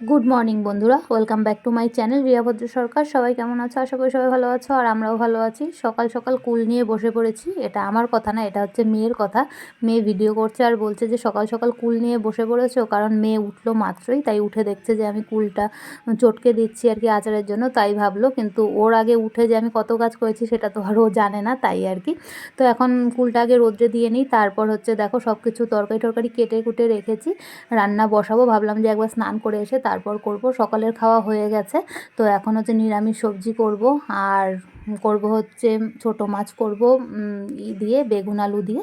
Good morning বন্ধুরা। Welcome back to my channel Riyabhadra Sarkar সবাই কেমন আছো? আশা করি সবাই ভালো আছো, আর আমরাও ভালো আছি। সকাল সকাল কুল নিয়ে বসে পড়েছি। এটা আমার কথা না, এটা হচ্ছে মেয়ের কথা। মেয়ে ভিডিও করছে আর বলছে যে, সকাল সকাল কুল নিয়ে বসে পড়েছো? কারণ মেয়ে উঠল মাত্রই, তাই উঠে দেখছে যে, আমি কুলটা চটকে দিচ্ছি আর কি আচারের জন্য, তাই ভাবলো। কিন্তু ওর আগে উঠে যে, আমি কত কাজ করেছি, সেটা তো আর ও জানে না, তাই আর কি। তো এখন কুলটা আগে রোদ্রে দিয়ে নিই, তারপর হচ্ছে দেখো সব কিছু তরকারি টরকারি কেটে কুটে রেখেছি। রান্না বসাবো, ভাবলাম যে, একবার স্নান করে এসে তারপর করব। সকালের খাওয়া হয়ে গেছে। তো এখন হচ্ছে নিরামিষ সবজি করব আর করব হচ্ছে ছোট মাছ করব ই দিয়ে, বেগুন আলু দিয়ে।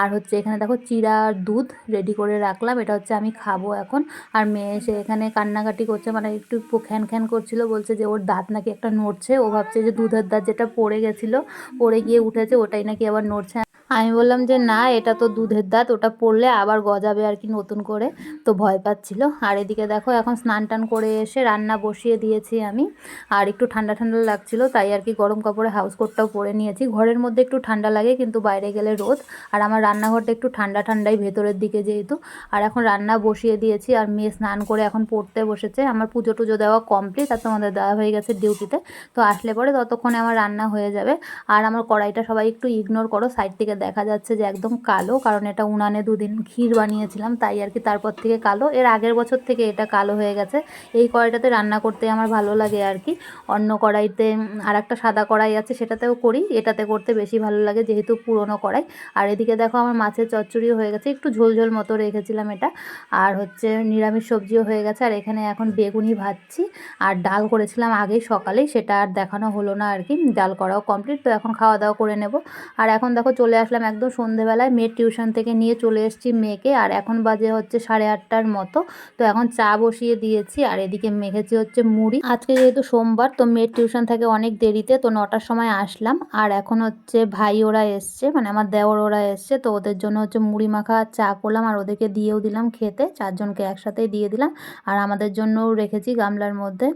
আর হচ্ছে এখানে দেখো চিরা দুধ রেডি করে রাখলাম। এটা হচ্ছে আমি খাব এখন। আর মেয়ে এসে এখানে কান্নাকাটি করছে মানে একটু খ্যান খ্যান করছিল। বলছে যে ওর দাঁত নাকি একটা নড়ছে। ও ভাবছে যে দুধের দাঁত যেটা পড়ে গেছিল, পড়ে গিয়ে উঠেছে, ওটাই নাকি আবার নড়ছে। আমি বললাম যে, না, এটা তো দুধের দাঁত, ওটা পড়লে আবার গজাবে আর কি নতুন করে। তো ভয় পাচ্ছিল। আর এদিকে দেখো, এখন স্নান টান করে এসে রান্না বসিয়ে দিয়েছি আমি। আর একটু ঠান্ডা ঠান্ডা লাগছিল, তাই আর কি গরম কাপড়ে হাউস কোটটাও পরে নিয়েছি। ঘরের মধ্যে একটু ঠান্ডা লাগে, কিন্তু বাইরে গেলে রোদ। আর আমার রান্নাঘরটা একটু ঠান্ডা ঠান্ডাই ভেতরের দিকে যেহেতু। আর এখন রান্না বসিয়ে দিয়েছি, আর মেয়ে স্নান করে এখন পড়তে বসেছে। আমার পুজো টুজো দেওয়া কমপ্লিট আর তোমাদের দেওয়া হয়ে গেছে ডিউটিতে তো। আসলে পরে ততক্ষণে আমার রান্না হয়ে যাবে। আর আমার কড়াইটা সবাই একটু ইগনোর করো সাইড থেকে দেখা যাচ্ছে যে একদম কালো, কারণ এটা উনানে দুদিন ক্ষীর বানিয়েছিলাম, তাই আর কি তারপর থেকে কালো। এর আগের বছর থেকে এটা কালো হয়ে গেছে। এই কড়াইটাতে রান্না করতে আমার ভালো লাগে আর কি। অন্য কড়াইতে আর একটা সাদা কড়াই আছে, সেটাতেও করি। এটাতে করতে বেশি ভালো লাগে, যেহেতু পুরনো কড়াই। আর এদিকে দেখো আমার মাছের চচ্চড়িও হয়ে গেছে, একটু ঝোল ঝোল মতো রেখেছিলাম এটা। আর হচ্ছে নিরামিষ সবজিও হয়ে গেছে, আর এখানে এখন বেগুনি ভাজছি। আর ডাল করেছিলাম আগেই সকালেই, সেটা আর দেখানো হলো না আর কি। ডাল করাও কমপ্লিট তো এখন খাওয়া দাওয়া করে নেব। আর এখন দেখো চলে আসলাম একদম সন্ধেবেলায়, মেয়ের টিউশন থেকে নিয়ে চলে এসেছি মেয়েকে, আর এখন বাজে হচ্ছে সাড়ে আটটার মতো। তো এখন চা বসিয়ে দিয়েছি, আর এদিকে মেখেছি হচ্ছে মুড়ি। আজকে যেহেতু সোমবার, তো মেয়ের টিউশন থাকে অনেক দেরিতে, তো নটার সময় আসলাম। আর এখন হচ্ছে ভাই ওরা এসছে মানে আমার দেওর ওরা এসছে, তো ওদের জন্য হচ্ছে মুড়ি মাখা চা করলাম, আর ওদেরকে দিয়েও দিলাম খেতে, চারজনকে একসাথেই দিয়ে দিলাম। আর আমাদের জন্যও রেখেছি গামলার মধ্যে।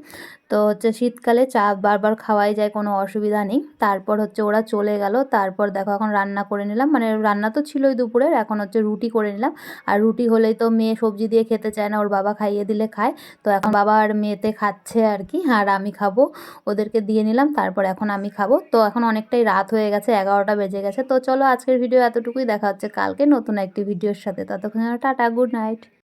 তো হচ্ছে শীতকালে চা বারবার খাওয়াই যায়, কোনো অসুবিধা নেই। তারপর হচ্ছে ওরা চলে গেল, তারপর দেখো এখন রান্না করে নিলাম। মানে রান্না তো ছিলই দুপুরের, এখন হচ্ছে রুটি করে নিলাম। আর রুটি হলেই তো মেয়ে সবজি দিয়ে খেতে চায় না, ওর বাবা খাইয়ে দিলে খায়। তো এখন বাবা আর মেয়েতে খাচ্ছে আর কি, আর আমি খাব। ওদেরকে দিয়ে নিলাম, তারপর এখন আমি খাব। তো এখন অনেকটাই রাত হয়ে গেছে, এগারোটা বেজে গেছে। তো চলো আজকের ভিডিও এতটুকুই, দেখা হচ্ছে কালকে নতুন একটি ভিডিওর সাথে। ততক্ষণ টাটা, গুড নাইট।